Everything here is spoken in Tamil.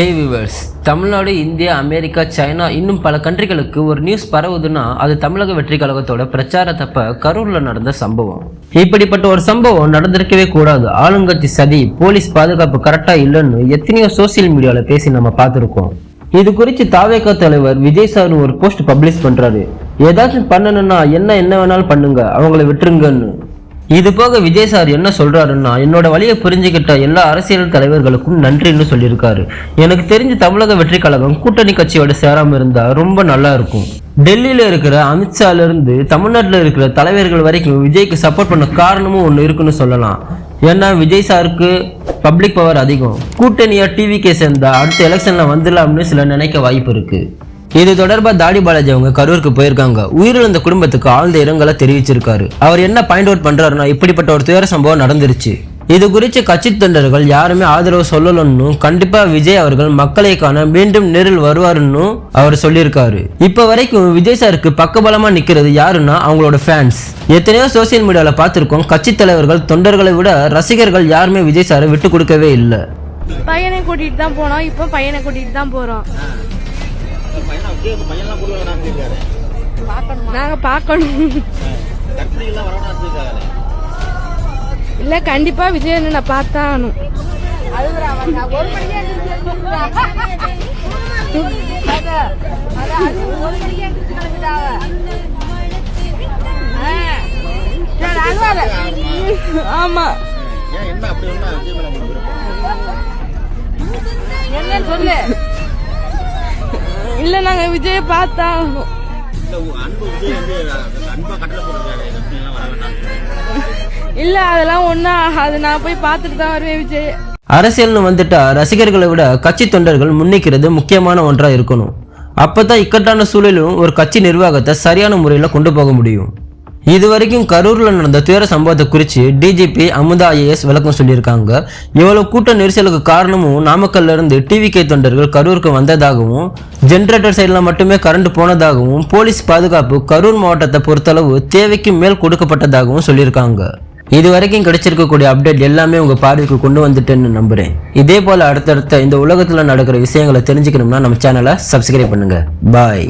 Hey viewers Tamil Nadu India America China இன்னும் பல கண்ட்ரிகளுக்கு ஒரு நியூஸ் பரவுதுன்னா அது தமிழக வெற்றி கழகத்தோட பிரச்சாரத்தப்ப கரூர்ல நடந்த சம்பவம். இப்படிப்பட்ட ஒரு சம்பவம் நடந்திருக்கவே கூடாது. ஆளுங்கட்சி சதி போலீஸ் பாதுகாப்பு கரெக்டா இல்லைன்னு எத்தனையோ சோசியல் மீடியால பேசி நம்ம பார்த்துருக்கோம். இது குறித்து தாவேகா தலைவர் விஜய் சார் ஒரு போஸ்ட் பப்ளிஷ் பண்றாரு. ஏதாச்சும் பண்ணணும்னா என்ன என்ன வேணாலும் பண்ணுங்க. அவங்கள விட்டுருங்கன்னு. இது போக விஜய் சார் என்ன சொல்கிறாருன்னா என்னோட வழியை புரிஞ்சுக்கிட்ட எல்லா அரசியல் தலைவர்களுக்கும் நன்றின்னு சொல்லியிருக்காரு. எனக்கு தெரிஞ்ச தமிழக வெற்றி கழகம் கூட்டணி கட்சியோட சேராமல் இருந்தால் ரொம்ப நல்லா இருக்கும். டெல்லியில் இருக்கிற அமித்ஷாலேருந்து தமிழ்நாட்டில் இருக்கிற தலைவர்கள் வரைக்கும் விஜய்க்கு சப்போர்ட் பண்ண காரணமும் ஒன்று இருக்குன்னு சொல்லலாம். ஏன்னா விஜய் சாருக்கு பப்ளிக் பவர் அதிகம். கூட்டணியாக டிவிக்கே சேர்ந்தால் அடுத்த எலெக்ஷனில் வந்துடலாம்னு சில நினைக்க வாய்ப்பு இருக்குது இது தொடர்பா தாடி பாலாஜி அவங்க கரூருக்கு போயிருக்காங்க. உயிரிழந்த குடும்பத்துக்கு ஆழ்ந்த இரங்கலை தெரிவிச்சிருக்காரு. அவர் என்ன பாயிண்ட் அவுட் பண்றாருன்னா இப்படிப்பட்ட ஒரு துயர சம்பவம் நடந்துருச்சு. இது குறித்து கட்சி தொண்டர்கள் யாருமே ஆதரவு சொல்லலன்னு கண்டிப்பா விஜய் அவர்கள் மக்களை காண மீண்டும் நேரில் வருவாருன்னு அவர் சொல்லியிருக்காரு. இப்ப வரைக்கும் விஜய் சாருக்கு பக்கபலமா நிக்கிறது யாருன்னா அவங்களோட ஃபேன்ஸ் எத்தனையோ சோசியல் மீடியாவில் பார்த்துருக்கோம் கட்சி தலைவர்கள் தொண்டர்களை விட ரசிகர்கள் யாருமே விஜய் சாரை விட்டு கொடுக்கவே இல்லை. பையனை கூட்டிட்டு தான் போனோம் இப்போ பையனை கூட்டிட்டு தான் போறோம். நாங்க இருக்காரு இல்ல கண்டிப்பா விஜய் அண்ணனை பார்த்தாகணும். ஆமா. என்ன சொல்லு. போட்டுருக்காரு. கற்பனைகள்லாம் வர வேண்டாம். இல்ல அதெல்லாம் ஒண்ணா அது நான் போய் பார்த்துட்டு தான் வருவேன் விஜய். அரசியல்னு வந்துட்டா ரசிகர்களை விட கட்சி தொண்டர்கள் முன்னிக்கிறது முக்கியமான ஒன்றா இருக்கணும். அப்பதான் இக்கட்டான சூழலும் ஒரு கட்சி நிர்வாகத்தை சரியான முறையில் கொண்டு போக முடியும். இது வரைக்கும் நடந்த துயர சம்பவத்தை குறித்து டிஜிபி அமுதா ஐஏஎஸ் விளக்கம் சொல்லியிருக்காங்க. இவ்வளவு கூட்ட நெரிசலுக்கு காரணமும் நாமக்கல்ல இருந்து டிவிகே தொண்டர்கள் கரூருக்கு வந்ததாகவும் ஜென்ரேட்டர் சைடில் மட்டுமே கரண்ட் போனதாகவும் போலீஸ் பாதுகாப்பு கரூர் மாவட்டத்தை பொறுத்தளவு தேவைக்கு மேல் கொடுக்கப்பட்டதாகவும் சொல்லியிருக்காங்க. இது வரைக்கும் கிடைச்சிருக்கக்கூடிய அப்டேட் எல்லாமே உங்கள் பார்வைக்கு கொண்டு வந்துட்டேன்னு நம்புகிறேன் இதே போல் அடுத்தடுத்த இந்த உலகத்தில் நடக்கிற விஷயங்களை தெரிஞ்சுக்கணும்னா நம்ம சேனலை சப்ஸ்கிரைப் பண்ணுங்கள் பாய்